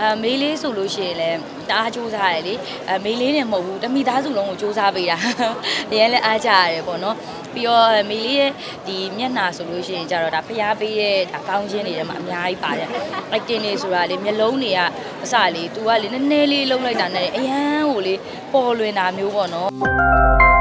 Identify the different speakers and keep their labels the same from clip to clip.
Speaker 1: အဲမေးလေးဆိုလို့ရှိရင်လည်းတအားစူးစမ်းရတယ်လေအဲမေးလေးနဲ့မဟုတ်ဘူးတမိသားစုလုံးကိုစူးစမ်းပေးတာအရင်လည်းအားကြရတယ်ပေါ့နော်ပြီးတော့မေးလေးရဲ့ဒီမျက်နှာဆိုလို့ရှိရင်ကြတော့ဒါဖျားပေးတဲ့ဒါကောင်းချင်းတွေထဲမှာအများကြီးပါတယ် acting တွေဆိုတာလေမျက်လုံးတွေကအစလေ तू ကလေနည်းနည်းလေးလုံးလိုက်တာနဲ့အရန်ကိုလေပေါ်လွင်တာမျိုးပေါ့နော်ဟို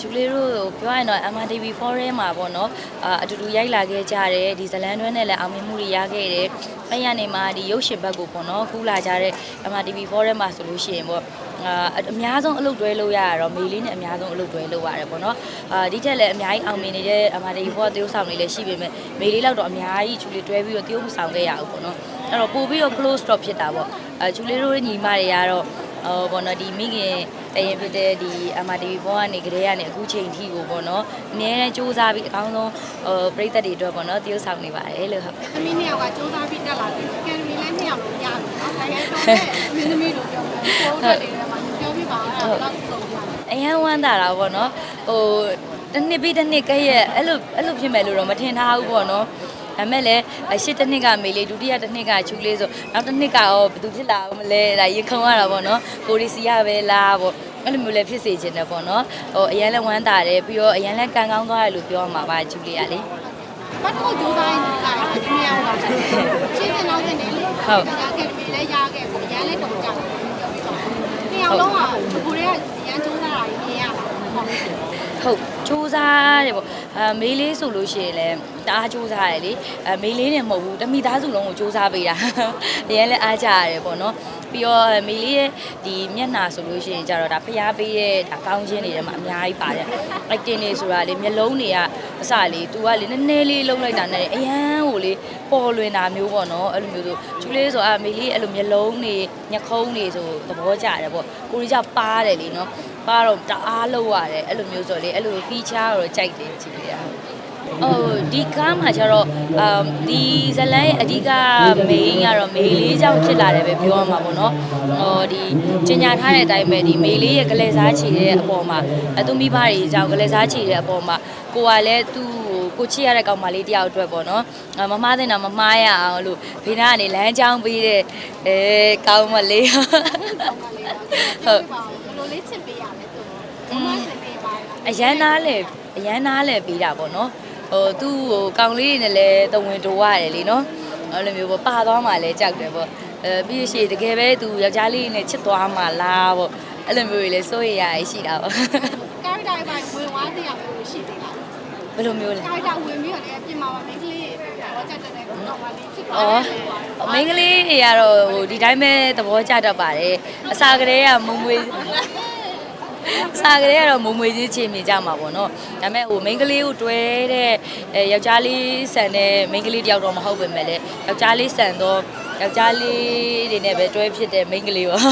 Speaker 1: ဂျူလီတို့ပြောရရင်တော့ MRTV Forum မှာပေါ့နော်အာအတူတူရိုက်လာခဲ့ကြတယ်ဒီဇလန်တွဲနဲ့လည်းအောင်မြင်မှုတွေရခဲ့တယ်အဲ့ရနေမှာဒီရုပ်ရှင်ဘက်ကိုပေါ့နော်ကူးလာကြတဲ့ MRTV Forum မှာဆိုလို့ရှိရင်ပေါ့အာအများဆုံးအလုပ်တွဲလုပ်ရတာတော့မေလေးနဲ့အများဆုံးအလုပ်တွဲလုပ်ရတယ်ပေါ့နော်အာဒီထက်လည်းအများကြီးအောင်မြင်နေတဲ့ MRTV Forum တရုပ်ဆောင်တွေလည်းရှိပေမဲ့မေလေးလောက်တော့အများကြီးဂျူလီတွဲပြီးတော့တရုပ်မဆောင်ခဲ့ရဘူးပေါ့နော်အဲ့တော့ပို့ပြီးတော့ close stop ဖြစ်တာပေါ့အာဂျူလီတို့ညီမတွေကတော့ ဟိုပေါ့နော်ဒီမိခင်တရင်ဖြစ်တဲ့ဒီ MRTV ဘောကနေကလေးကနေအခုချိန်ထိကိုပေါ့နော်အများနဲ့စူးစမ်းပြီးအကောင်းဆုံးဟိုပြည်သက်တွေအတွက်ပေါ့နော်တရုပ်ဆောင်နေပါတယ်လို့ဟုတ်
Speaker 2: သမီးနှစ်ယောက်ကစူးစမ်းပြီးတက်လာတယ်အကယ်ဒမီလည်းနှစ်ယောက်လုံးရတယ်နော်ဒါရဲ့တော့မင်းသမီးတို့ပြောမယ်ပိုးတက်တယ်မှာပြောပြပါအဲ့ဒါတော့ဆုံးပါ
Speaker 1: အရန်ဝမ်းသာတာပေါ့နော်ဟိုတစ်နှစ်ပြီးတစ်နှစ်ကဲ့ရဲ့အဲ့လိုအဲ့လိုဖြစ်မယ်လို့တော့မထင်ထားဘူးပေါ့နော် ဒါမဲ့လည်းအရှိတစ်နှစ်ကမေလေးဒုတိယတစ်နှစ်ကချူလေးဆိုနောက်တစ်နှစ်ကရောဘယ်သူဖြစ်လာမလဲဒါရင်ခုံရတာပေါ့နော်ကိုရီစီရပဲလားပေါ့အဲ့လိုမျိုးလည်းဖြစ်စေချင်တယ်ပေါ့နော်ဟိုအရန်လည်းဝမ်းသာတယ်ပြီးတော့အရန်လည်းကံကောင်းသွားတယ်လို့ပြောရမှာပါချူလေးကလေ
Speaker 2: ဘာတော့စူးစမ်းနေတာဒီနှစ်ယောက်ကရှင်းတဲ့နောက်တဲ့နေလေအကယ်ဒမီလည်းရခဲ့ပုံရမ်းလည်းတုံကြတယ်ပြောပြပါနှစ်ယောက်လုံးကကိုရီးယားရန်စူးစမ်းတာကြီးမြင်ရတာဟုတ်
Speaker 1: ဟုတ်စူးစားတယ်ပေါ့အဲမေးလေးဆိုလို့ရှိရင်လည်းတအားစူးစားရတယ်လေအဲမေးလေးနဲ့မဟုတ်ဘူးတမိသားစုလုံးကိုစူးစားပေးတာအရင်လည်းအားကြရတယ်ပေါ့နော်ပြီးတော့မေးလေးရဲ့ဒီမျက်နှာဆိုလို့ရှိရင်ကြတော့ဒါဖျားပေးတဲ့ဒါကောင်းချင်းတွေထဲမှာအများကြီးပါတယ် acting တွေဆိုတာလေမျက်လုံးတွေကအစလေ तू ကလေနည်းနည်းလေးလုံးလိုက်တာနဲ့အရန်ကိုလေပေါ်လွင်တာမျိုးပေါ့နော်အဲ့လိုမျိုးဆိုကျူလေးဆိုအာမေးလေးအဲ့လိုမျက်လုံးတွေညက်ခုံးတွေဆိုသဘောကျတယ်ပေါ့ကိုရီးယားပါတယ်လေနော်ပါတော့တအားလောက်ရတယ်အဲ့လိုမျိုးဆိုလေအဲ့လို feature တော့ကြိုက်တယ်ကြည့်ရအောင်ဟိုဒီကားမှာကျတော့အမ်ဒီဇလန်ရဲ့အဓိက main ကတော့မေလေးကြောင့်ဖြစ်လာတယ်ပဲပြောရမှာပေါ့နော်ဟိုဒီကျင်ညာထားတဲ့အတိုင်းပဲဒီမေလေးရဲ့ကလေးစားချီတဲ့အပေါ်မှာအသူမိဘတွေကြောင့်ကလေးစားချီတဲ့အပေါ်မှာကိုကလည်းသူ့ကိုချစ်ရတဲ့ကောင်မလေးတယောက်အတွက်ပေါ့နော်အမမားတဲ့တော့မမားရအောင်လို့ဘေးနားကနေလမ်းကြောင်းပေးတဲ့အဲကောင်းမလေး
Speaker 2: ဟုတ်ဟုတ်ဘယ်လိုလေးချစ်ပေးရလဲသူဘာမှချစ်ပေးပါ
Speaker 1: အရန်နာလေအရန်နာလေပေးတာပေါ့နော်ဟိုသူ့ဟိုကောင်လေးတွေနဲ့လည်းတဝင်တိုးရတယ်လीနော်အဲ့လိုမျိုးပေါ့ပါသွားမှလည်းကြောက်တယ်ပေါ့အဲပြီးရှိတကယ်ပဲသူယောက်ျားလေးနဲ့ချစ်သွားမှလားပေါ့အဲ့လိုမျိုးတွေလည်းစိုးရိမ်ရရှိတာပေါ့
Speaker 2: ကာရီတာပိုင်းဝင်သွားတရားမျိုးရှိသေးလား
Speaker 1: ဘယ်လိုမျိုးလဲ
Speaker 2: ကာရီတာဝင်ပြီးတော့လည်းပြင်မာပါမိန်းကလေးတော့ကြက်တဲ့ကောင်မလေးချစ်ပါ
Speaker 1: ဩမိန်းကလေးတွေကတော့ဟိုဒီတိုင်းပဲသဘောကျတတ်ပါတယ်အစာကလေးကမုံမွေး စားကလေးကတော့မုံမွေကြီးချေမြင်ကြမှာပေါ့နော်ဒါပေမဲ့ဟိုမိန်းကလေးကိုတွဲတဲ့အဲယောက်ျားလေးဆန်တဲ့မိန်းကလေးတယောက်တော့မဟုတ်ပဲမဲ့လေယောက်ျားလေးဆန်တော့ယောက်ျားလေးတွေနဲ့ပဲတွဲဖြစ်တဲ့မိန်းကလေးပေါ့